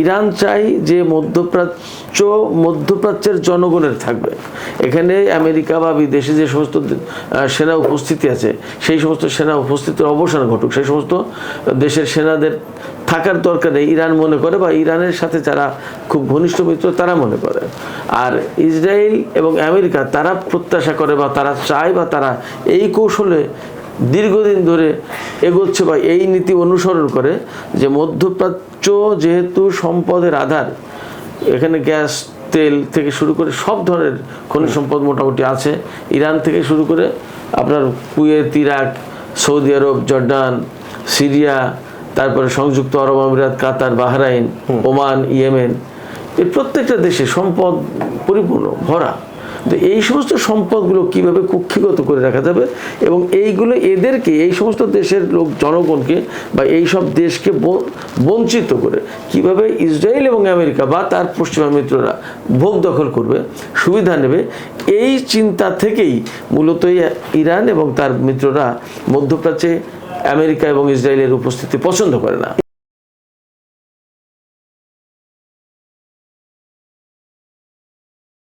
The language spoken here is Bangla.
ইরান চাই যে মধ্যপ্রাচ্য, মধ্যপ্রাচ্যের জনগণের থাকবে। এখানে আমেরিকা বা বিদেশে যে সমস্ত সেনা উপস্থিতি আছে, সেই সমস্ত সেনা উপস্থিতির অবসান ঘটুক, সেই সমস্ত দেশের সেনাদের থাকার দরকার নেই, ইরান মনে করে বা ইরানের সাথে যারা খুব ঘনিষ্ঠ মিত্র, তারা মনে করে। আর ইসরায়েল এবং আমেরিকা, তারা প্রত্যাশা করে বা তারা চায় বা তারা এই কৌশলে দীর্ঘদিন ধরে এগোচ্ছে বা এই নীতি অনুসরণ করে যে মধ্যপ্রাচ্য যেহেতু সম্পদের আধার এখানে গ্যাস তেল থেকে শুরু করে সব ধরনের খনিজ সম্পদ মোটামুটি আছে। ইরান থেকে শুরু করে আপনার Kuwait Iraq Saudi Arab Jordan Syria তারপরে সংযুক্ত আরব আমিরাত কাতার বাহরাইন ওমান ইয়েমেন এই প্রত্যেকটা দেশে সম্পদ পরিপূর্ণ ভরা। তো এই সমস্ত সম্পদগুলো কীভাবে কুক্ষিগত করে রাখা যাবে এবং এইগুলো এদেরকে, এই সমস্ত দেশের লোক, জনগণকে বা এই সব দেশকে বঞ্চিত করে কীভাবে ইসরায়েল এবং আমেরিকা বা তার পশ্চিমা মিত্ররা ভোগ দখল করবে, সুবিধা নেবে, এই চিন্তা থেকেই মূলত ইরান এবং তার মিত্ররা মধ্যপ্রাচ্যে আমেরিকা এবং ইসরায়েলের উপস্থিতি পছন্দ করে না।